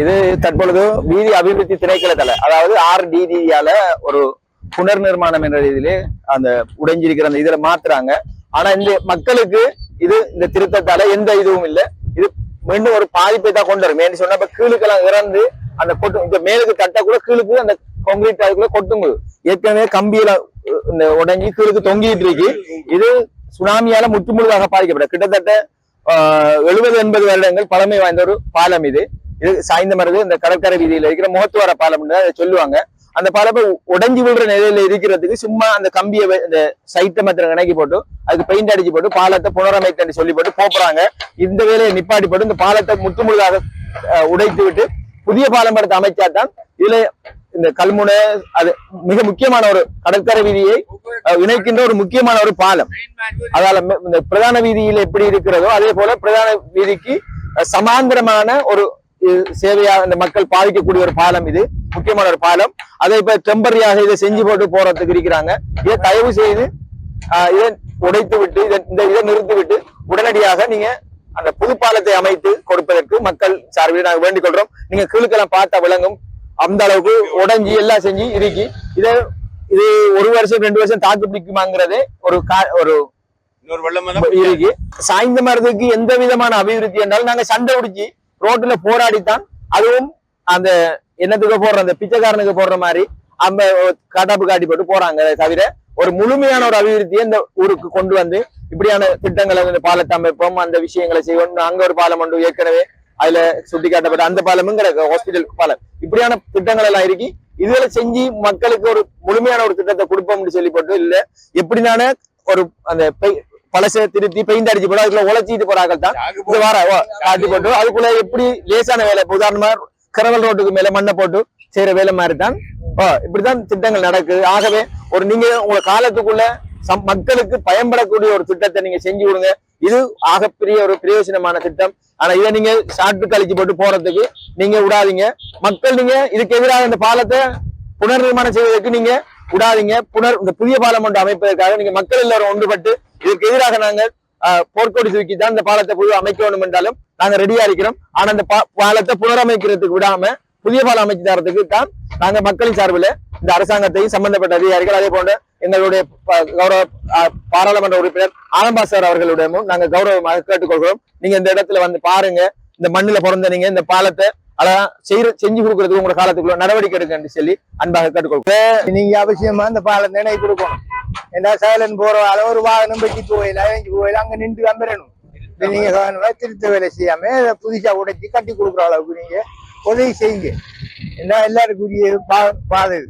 இது தற்பொழுது வீதி அபிவிருத்தி திணைக்களத்துல அதாவது ஆர்டிடியால ஒரு புனர் நிர்மாணம் என்ற ரீதியிலே அந்த உடைஞ்சிருக்கிற அந்த இதில் மாத்துறாங்க. ஆனா இந்த மக்களுக்கு இது இந்த திருத்தத்தால எந்த இதுவும் இல்லை. இது மீண்டும் ஒரு பாதிப்பை தான் கொண்டு வரும். ஏன்னு சொன்னா இப்ப கீழுக்கெல்லாம் இறந்து அந்த கொட்டு இந்த மேலுக்கு தட்ட கூட கீழுக்கு அந்த கொங்கிரீட் அதுக்குள்ள கொட்டுங்க ஏற்கனவே கம்பியில இந்த உடஞ்சி கீழுக்கு தொங்கிட்டு இருக்கு. இது சுனாமியால முற்றுமுழுதாக பாதிக்கப்படும் கிட்டத்தட்ட எழுபது எண்பது வருடங்கள் பழமை வாய்ந்த ஒரு பாலம் இது. இது சாய்ந்த மருது இந்த கடற்கரை வீதியில இருக்கிற முகத்துவார பாலம் அதை சொல்லுவாங்க. அந்த பாலம் உடஞ்சி விடுற நிலையில இருக்கிறதுக்கு சும்மா அந்த கம்பியை இந்த சைட்டை மாத்திரம் இணக்கி போட்டு அதுக்கு பெயிண்ட் அடிச்சு போட்டு பாலத்தை புனரமைத்தன்னு சொல்லி போட்டு போப்புறாங்க இந்த வேலையை நிப்பாடி போட்டு இந்த பாலத்தை முற்றுமுழுதாக உடைத்து விட்டு புதிய பாலம் எடுத்து அமைச்சாதான் இதுல இந்த கல்முனை அது மிக முக்கியமான ஒரு கடற்கரை வீதியை இணைக்கின்ற ஒரு முக்கியமான ஒரு பாலம். அதால இந்த பிரதான வீதியில எப்படி இருக்கிறதோ அதே போல பிரதான வீதிக்கு சமாந்திரமான சமாந்தரமான ஒரு சேவையா இந்த மக்கள் பாதிக்கக்கூடிய ஒரு பாலம் இது முக்கியமான ஒரு பாலம். அதை இப்ப டெம்பரரியாக இதை செஞ்சு போட்டு போறதுக்கு இருக்கிறாங்க. இதை தயவு செய்து இதை உடைத்து விட்டு இதை இந்த இதை நிறுத்தி விட்டு உடனடியாக நீங்க அந்த புது பாலத்தை அமைத்து கொடுப்பதற்கு மக்கள் சார்பில் நாங்கள் வேண்டிக் கொள்றோம். நீங்க கீழுக்கெல்லாம் பார்த்தா விளங்கும். அந்த அளவுக்கு உடைஞ்சி எல்லாம் செஞ்சு இருக்கி இதை இது ஒரு வருஷம் ரெண்டு வருஷம் தாக்கு பிடிக்குமாங்கிறதே ஒரு ஒரு இருக்கு. சாய்ந்த மரத்துக்கு எந்த விதமான அபிவிருத்தி என்றாலும் நாங்க சண்டை பிடிச்சி ரோட்ல போராடித்தான். அதுவும் அந்த என்னத்துக்கு போடுற அந்த பிச்சைக்காரனுக்கு போடுற மாதிரி அந்த கட்டாப்பு காட்டி போட்டு போறாங்க தவிர ஒரு முழுமையான ஒரு அபிவிருத்தியை இந்த ஊருக்கு கொண்டு வந்து இப்படியான திட்டங்களை இந்த பாலத்தை அமைப்போம். அந்த விஷயங்களை செய்வோம். அங்க ஒரு பாலம் உண்டு. ஏற்கனவே அதுல சுட்டி காட்டப்பட்ட அந்த பாலமும் கிடக்கு ஹாஸ்பிட்டல் பாலம். இப்படியான திட்டங்கள் எல்லாம் இருக்கு இதுல செஞ்சு மக்களுக்கு ஒரு முழுமையான ஒரு திட்டத்தை கொடுப்போம்னு சொல்லி போட்டு இல்ல. எப்படினான ஒரு அந்த பழசை திருத்தி பெயிண்ட் அடிச்சு போட்டு அதுக்குள்ள உழைச்சிட்டு போறாங்க தான். இது வார காட்டி போட்டு. அதுக்குள்ள எப்படி லேசான வேலை உதாரணமா கிரவல் ரோட்டுக்கு மேல மண்ணை போட்டு செய்யற வேலை மாதிரி தான். ஓ, இப்படிதான் திட்டங்கள் நடக்குது ஆகவே ஒரு நீங்க உங்க காலத்துக்குள்ள மக்களுக்கு பயன்படக்கூடிய ஒரு திட்டத்தை நீங்க செஞ்சு கொடுங்க. இது ஆகப்பெரிய ஒரு பிரயோஜனமான திட்டம். ஆனா இதை நீங்க ஷார்ட் கழிச்சு போட்டு போறதுக்கு நீங்க விடாதீங்க. மக்கள் நீங்க இதுக்கு எதிராக இந்த பாலத்தை புனர் நிர்மாணம் செய்வதற்கு நீங்க விடாதீங்க. புனர் இந்த புதிய பாலம் ஒன்று அமைப்பதற்காக நீங்க மக்கள் எல்லாரும் ஒன்றுபட்டு இதுக்கு எதிராக நாங்கள் ஆஹ், போர்க்கொடி தூக்கி தான் இந்த பாலத்தை புது அமைக்க வேண்டும் என்றாலும் நாங்க ரெடியா இருக்கிறோம். ஆனா இந்த பா- பாலத்தை புனரமைக்கிறதுக்கு விடாம புதிய பாலம் அமைச்சு தரத்துக்கு தான் நாங்க மக்களின் சார்பில் இந்த அரசாங்கத்தையும் சம்பந்தப்பட்ட அதிகாரிகள் அதே போன்ற எங்களுடைய கௌரவ பாராளுமன்ற உறுப்பினர் ஆனம்பா சார் அவர்களிடமும் நாங்க கௌரவமாக கேட்டுக்கொள்கிறோம். நீங்க இந்த இடத்துல வந்து பாருங்க. இந்த மண்ணுல பிறந்த நீங்க இந்த பாலத்தை அதான் செய்யற செஞ்சு கொடுக்கறதுக்கு உங்களோட காலத்துக்குள்ள நடவடிக்கை எடுக்கன்னு சொல்லி அன்பாக கேட்டுக்கொள்கிறோம். நீங்க அவசியமா அந்த பாலத்தை நினைவு கொடுக்கணும். ஏன்னா சைலன் போற அளவு ஒரு வாகனம் வெட்டி போயில அழிஞ்சு போயில அங்க நின்று வந்துடணும் நீங்க திருத்த வேலை செய்யாம புதுசா உடைச்சு கட்டி கொடுக்குற அளவுக்கு நீங்க உதவி செய்யுங்க என்ன எல்லாருக்குரிய பா பாதது